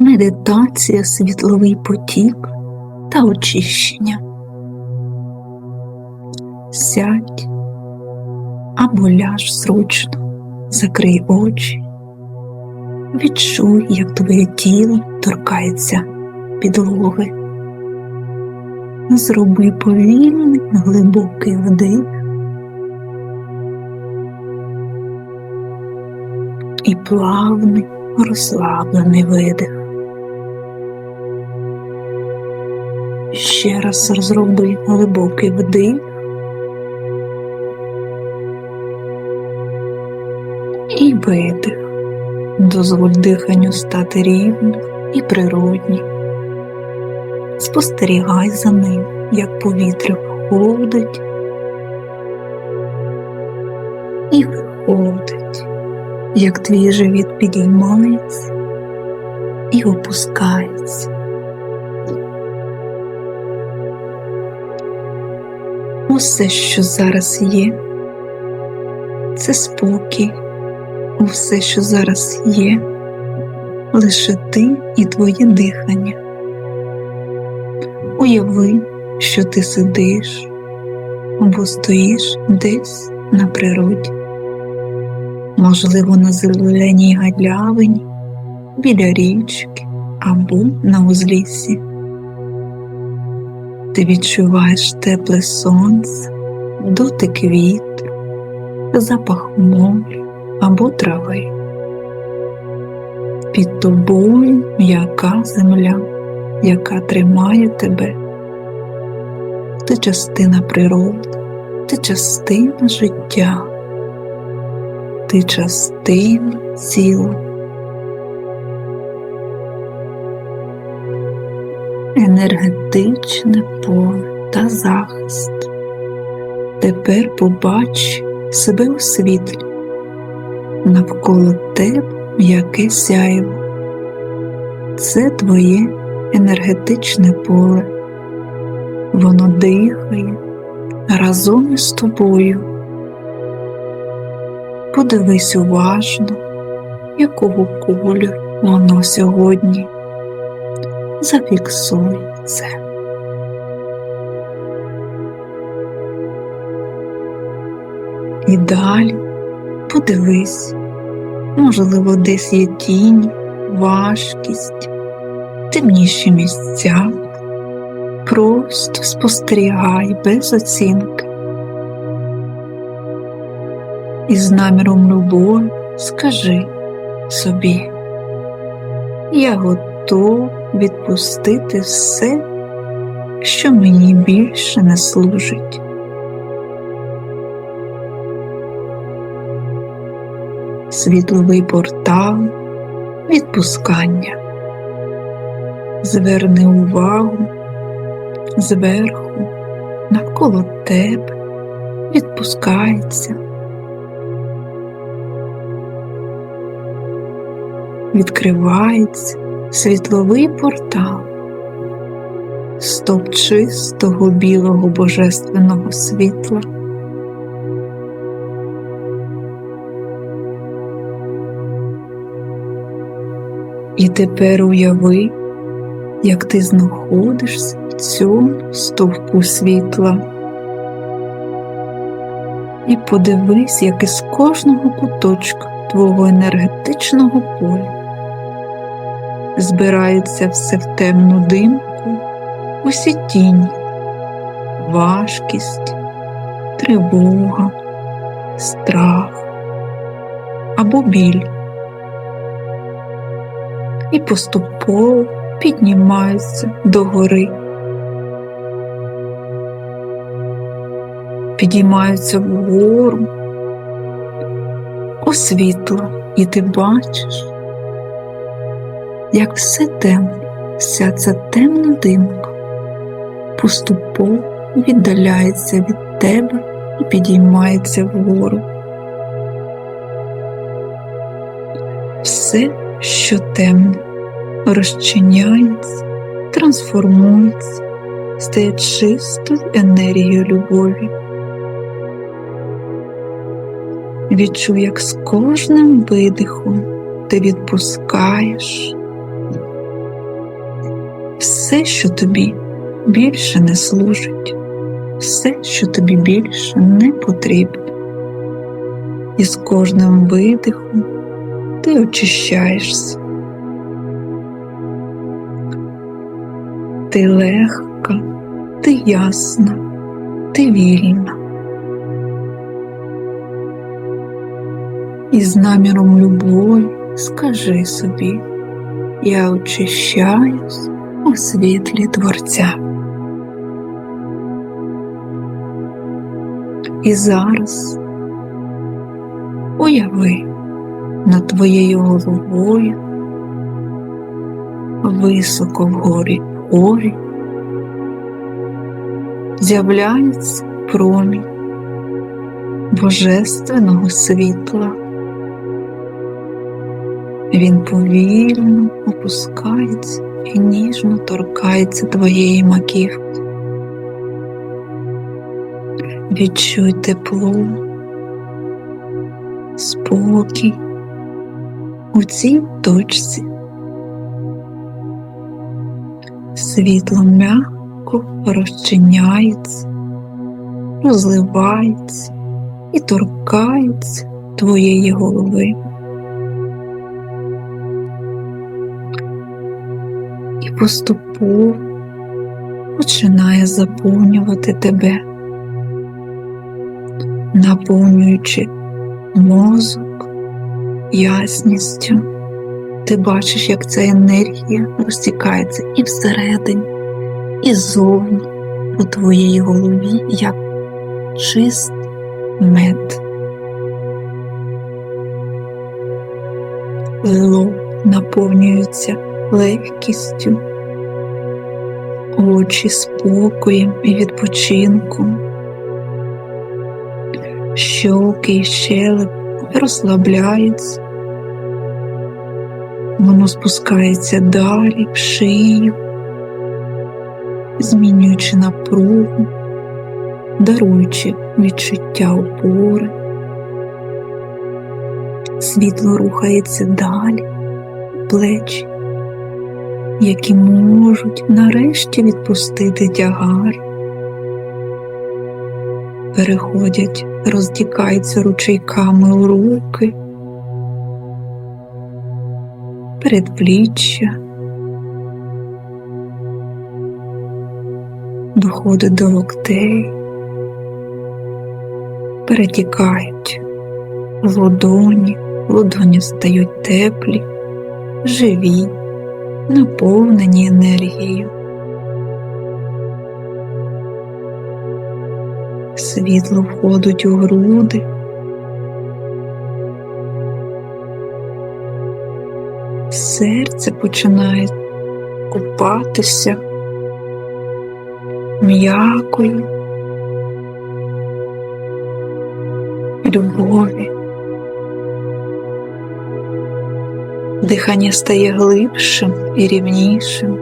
медитація, світловий потік та очищення. Сядь або ляж зручно, закрий очі, відчуй, як твоє тіло торкається підлоги. Зроби повільний глибокий вдих і плавний розслаблений видих. Ще раз зроби глибокий вдих і видих. Дозволь диханню стати рівним і природнім. Спостерігай за ним, як повітря входить і виходить, як твій живіт підіймається і опускається. Усе, що зараз є, це спокій, усе, що зараз є, лише ти і твоє дихання. Уяви, що ти сидиш або стоїш десь на природі, можливо, на зеленій галявині, біля річки або на узліссі. Ти відчуваєш тепле сонце, дотик вітру, запах моря або трави. Під тобою м'яка земля, яка тримає тебе. Ти частина природи, ти частина життя, ти частина ціла. Енергетичне поле та захист. Тепер побач себе у світлі, навколо тебе м'яке сяєво. Це твоє енергетичне поле, воно дихає разом із тобою. Подивись уважно, якого кольору воно сьогодні зафіксуй це. І далі подивись, можливо, десь є тінь, важкість, темніші місця. Просто спостерігай без оцінки. І з наміром любові скажи собі, я готов відпустити все, що мені більше не служить. Світловий портал відпускання. Зверни увагу зверху, навколо тебе відпускається. Відкривається світловий портал, стоп чистого білого божественного світла. І тепер уяви, як ти знаходишся в цьому стовпу світла. І подивись, як із кожного куточка твого енергетичного поля збирається все в темну димку, усі тіні, важкість, тривога, страх або біль. І поступово піднімаються догори, підіймаються вгору, у і ти бачиш, як все темне, вся ця темна димка поступово віддаляється від тебе і підіймається вгору. Все, що темне, розчиняється, трансформується, стає чистою енергією любові. Відчуй, як з кожним видихом ти відпускаєш все, що тобі більше не служить, все, що тобі більше не потрібно. І з кожним видихом ти очищаєшся. Ти легка, ти ясна, ти вільна. І з наміром любові скажи собі, я очищаюсь у світлі Творця. І зараз уяви над твоєю головою високо вгорі горі з'являється промінь божественного світла. Він повільно опускається і ніжно торкається твоєї маківки. Відчуй тепло, спокій у цій точці. Світло м'яко розчиняється, розливається і торкається твоєї голови. Поступово починає заповнювати тебе, наповнюючи мозок ясністю. Ти бачиш, як ця енергія розтікається і всередині, і ззовні у твоїй голові, як чистий мед. Лило наповнюється легкістю, очі спокоєм і відпочинком, щоки і щелеп розслабляються. Воно спускається далі в шию, змінюючи напругу, даруючи відчуття опори. Світло рухається далі, плечі, які можуть нарешті відпустити тягар, переходять, роздікаються ручейками у руки. передпліччя, доходить до локтей, перетікають в ладоні, ладоні стають теплі, живі, наповнені енергією. Світло входить у груди. серце починає купатися м'якою любові. Дихання стає глибшим і рівнішим.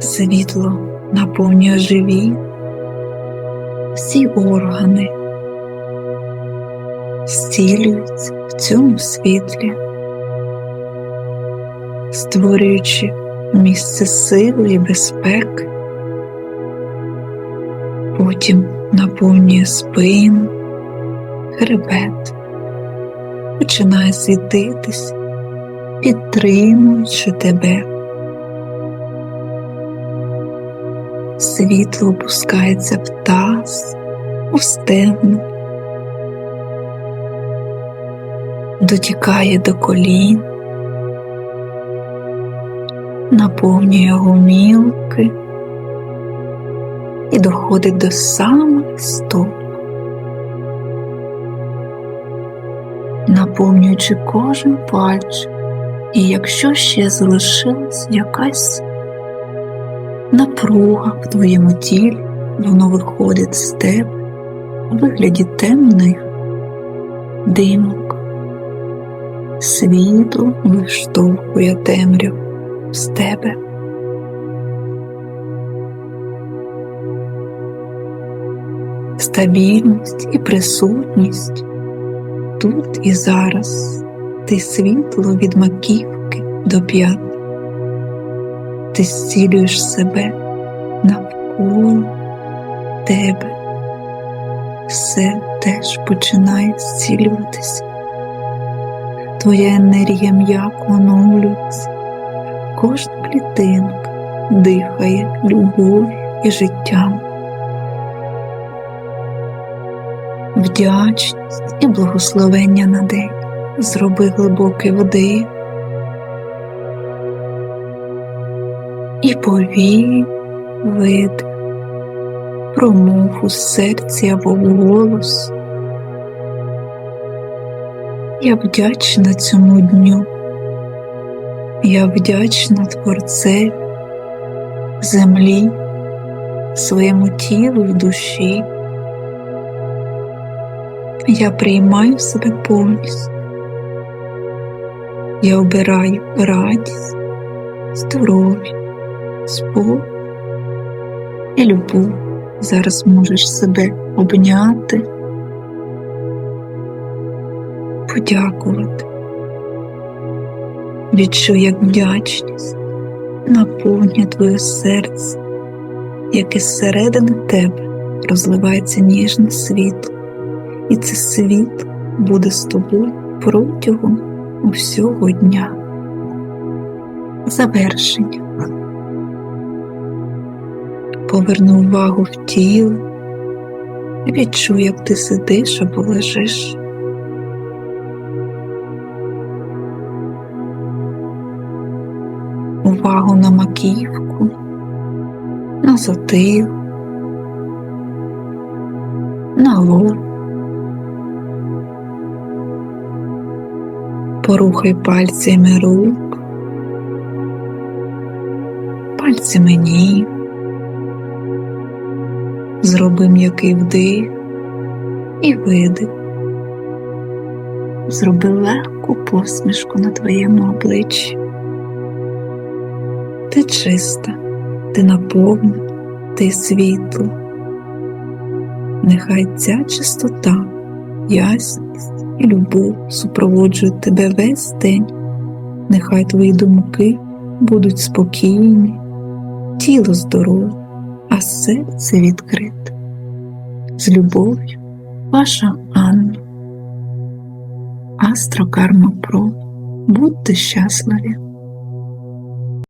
Світло наповнює живі всі органи, зцілюються в цьому світлі, створюючи місце сили і безпеки, потім наповнює спину, хребет, починає світитись, підтримуючи тебе. Світло опускається в таз, у стегну, дотікає до колін, наповнює гомілки і доходить до самих стоп, наповнюючи кожен пальчик, і якщо ще залишилась якась напруга в твоєму тілі, воно виходить з тебе у вигляді темних димок. Світло виштовхує темряву з тебе. Стабільність і присутність тут і зараз ти світло від маківки до п'ят, ти зцілюєш себе навколо тебе. Все теж починає зцілюватися. Твоя енергія м'яко оновлюється, кожна клітинка дихає любов'ю і життям. Вдячність і благословення на день. Зроби глибокий вдих і повій видих. Промов у серці або в голос. Я вдячна цьому дню. Я вдячна Творцеві, землі, своєму тілу і душі. Я приймаю себе повністю. Я обираю радість, здоров'я, спокій і любов. Зараз можеш себе обняти, подякувати. Відчуй, як вдячність наповнює твоє серце, як із середини тебе розливається ніжне світло, і це світло буде з тобою протягом усього дня. Завершення. Поверни увагу в тіло, відчуй, як ти сидиш або лежиш. Увагу на маківку, на затил, на лоб. Порухай пальцями рук, пальцями ніг. Зроби м'який вдих і видих. Зроби легку посмішку на твоєму обличчі. Ти чиста, ти наповнена, ти світло. Нехай ця чистота, ясність і любов супроводжують тебе весь день. Нехай твої думки будуть спокійні, тіло здорове а серце відкрите. З любов'ю, ваша Анна. Астрокарма Про. Будьте щасливі!